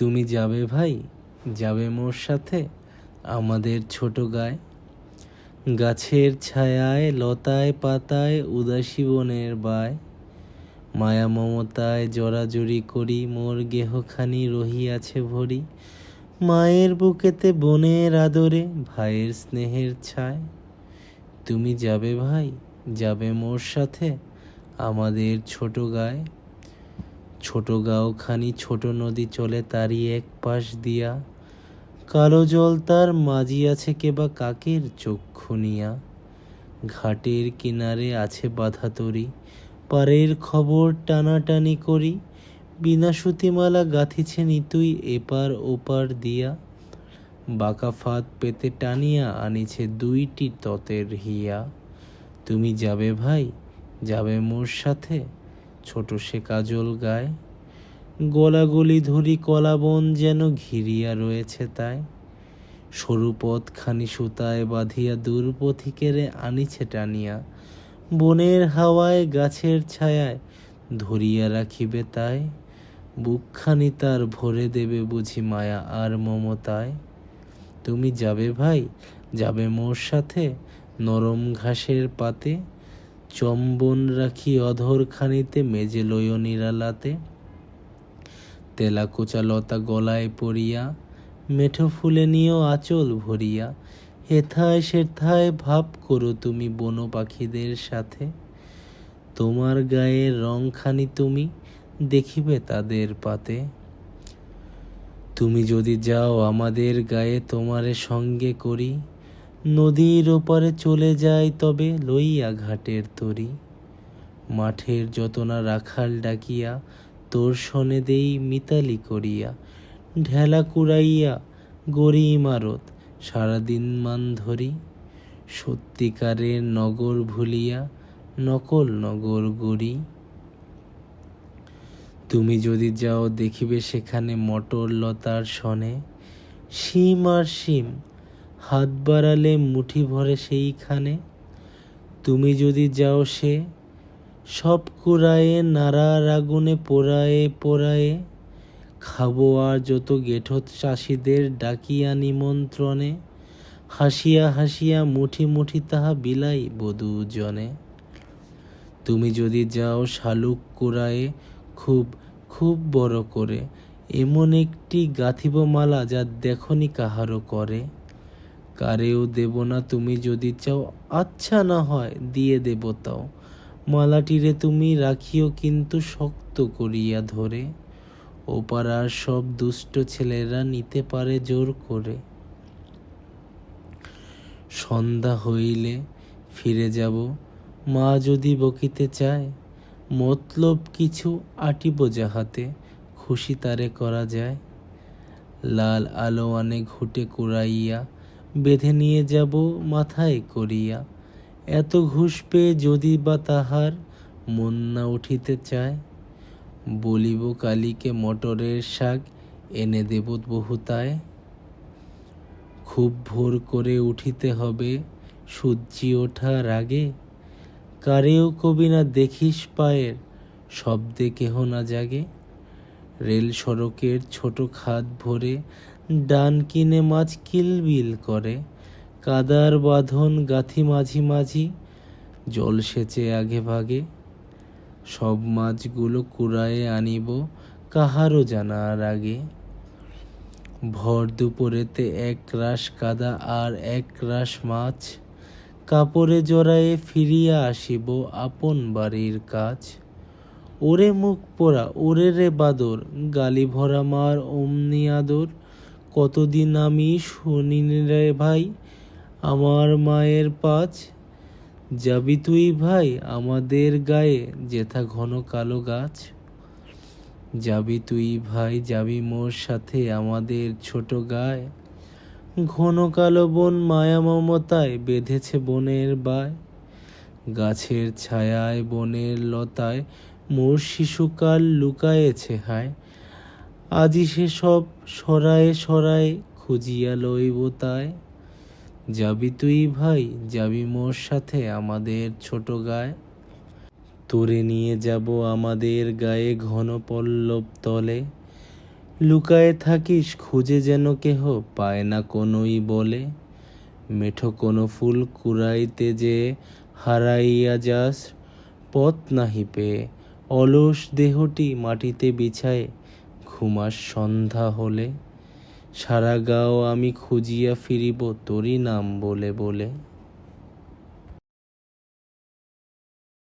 তুমি যাবে ভাই? যাবে মোর সাথে? আমাদের ছোট গায়ে। গাছের ছায়ায়, লতায় পাতায়, উদাসী বনের বায়। মায়া মমতায় জড়াজড়ি করি, মোর গেহখানি রহিয়াছে ভরি। মায়ের বুকেতে বোনের আদরে, ভাইয়ের স্নেহের ছায়। তুমি যাবে ভাই? যাবে মোর সাথে? আমাদের ছোট গায়ে। ছোট গাঁওখানি, ছোট নদী চলে তারই এক পাশ দিয়া। কালো জল তার মাঝি মাজিয়াছে কেবা কাকের চক্ষু নিয়া। ঘাটের কিনারে আছে বাধা তরি। পারের খবর টানাটানি করি। বিনা সুতিমালা গাঁথিছে নিতুই এপার ওপার দিয়া। বাঁকা ফাঁদ পেতে টানিয়া আনিছে দুইটি ততের হিয়া। তুমি যাবে ভাই, যাবে মোর সাথে? ছোট সে কাজল গায়। গলাগলি ধরি কলাবন যেন ঘিরিয়া রয়েছে তাই। সরু পথখানি সুতায় বাঁধিয়া দূরপথিকেরে আনিছে টানিয়া। বনের হাওয়ায় গাছের ছায়ায় ধরিয়া রাখিবে তাই। বুকখানি তার ভরে দেবে বুঝি মায়া আর মমতায়। তুমি যাবে ভাই, যাবে মোর সাথে নরম ঘাসের পাতে। চম্বন রাখি অধর খানিতে মেজে লয় নিরালাতে। তেলাকোচা লতা গলায় পড়িয়া, মেঠো ফুলে নিয়েও আঁচল ভরিয়া, হেথায় সেথায় ভাব করো তুমি বন পাখিদের সাথে। তোমার গায়ের রংখানি তুমি দেখিবে তাদের পাতে। তুমি যদি যাও আমাদের গায়ে তোমারে সঙ্গে করি নদীর ওপারে চলে যায় তবে লইয়া ঘাটের তরি। মাঠের যতনা রাখাল ডাকিয়া তোর শনে দেই মিতালি করিয়া। ঢেলা কুড়াইয়া গড়ি ইমারত সারাদিন মান ধরি। সত্যিকারের নগর ভুলিয়া নকল নগর গড়ি। তুমি যদি যাও দেখিবে সেখানে মটর লতার সনে। শিম আর শিম হাত বাড়ালে মুঠি ভরে সেইখানে। তুমি যদি যাও সে সব কুড়ায়ে, নাড়ার আগুনে পোড়ায়ে পোড়ায়ে, খাব আর যত গেঠত চাষিদের ডাকিয়া নিমন্ত্রণে। হাসিয়া হাসিয়া মুঠি মুঠি তাহা বিলাই বধূ জনে তুমি যদি যাও শালুক কুড়ায়ে, খুব খুব বড় করে, এমন একটি গাঁথিব মালা যা দেখনি কাহারও করে। কারেও দেব না, তুমি যদি চাও আচ্ছা না হয়, দিয়ে দেব তাও। মালাটিরে তুমি রাখিও কিন্তু শক্ত করিয়া ধরে। ও পাড়ার সব দুষ্ট ছেলেরা নিতে পারে জোর করে। সন্ধ্যা হইলে ফিরে যাব। মা যদি বকিতে চায়, মতলব কিছু আটিব যাহাতে, খুশি তারে করা যায়। লাল আলো আনে ঘুটে কুড়াইয়া বেঁধে নিয়ে যাব মাথায় করিয়া। এত ঘুষ পেয়ে যদি বা তাহার মন না উঠিতে চায়, বলিব কালীকে মটরের শাক এনে দেব বহুতায়। খুব ভোর করে উঠিতে হবে সূর্যি ওঠার আগে। কারেও কবি না দেখিস পায়ের শব্দে কেহ না জাগে। রেল সড়কের ছোট খাদ ভরে ডান কিনে মাছ কিলবিল করে, কাদার বাঁধন গাথি মাঝি মাঝি, জল সেচে আগে ভাগে। সব মাছগুলো কুড়ায়ে আনিব কাহারও জানার আগে। ভর দুপুরেতে এক রাস কাদা আর এক রাস মাছ, কাপড়ে জড়ায়ে ফিরিয়া আসিব আপন বাড়ির কাজ। ওরে মুখ পোড়া, ওরে রে বাদর, গালি ভরা মার অমনি আদর কতদিন আমি শুনিনি রে ভাই? আমার মায়ের পাঁচ। যাবি তুই ভাই আমাদের গায়ে যেথা ঘন কালো গাছ। যাবি তুই ভাই, যাবি মোর সাথে আমাদের ছোট গায়ে। ঘন কালো বন মায়া মমতায় বেঁধেছে বনের বায়। গাছের ছায়ায় বনের লতায় মোর শিশুকাল লুকায়েছে হায়। আজি সে সব সরায়ে সরায়ে খুঁজিয়া লইব তাই। যাবি তুই ভাই, যাবি মোর সাথে আমাদের ছোট গায়ে। তোরে নিয়ে যাব আমাদের গায়ে ঘন পল্লব তলে। লুকায়ে থাকিস খুঁজে যেন কেহ পায় না কোনোই বলে। মেঠো কোনো ফুল কুড়াইতে যে হারাইয়া যাস, পথ নাহি পেয়ে অলস দেহটি মাটিতে বিছায়ে ঘুমাস সন্ধ্যা হলে। সারা গাও আমি খুঁজিয়া ফিরিব তোরই নাম বলে বলে।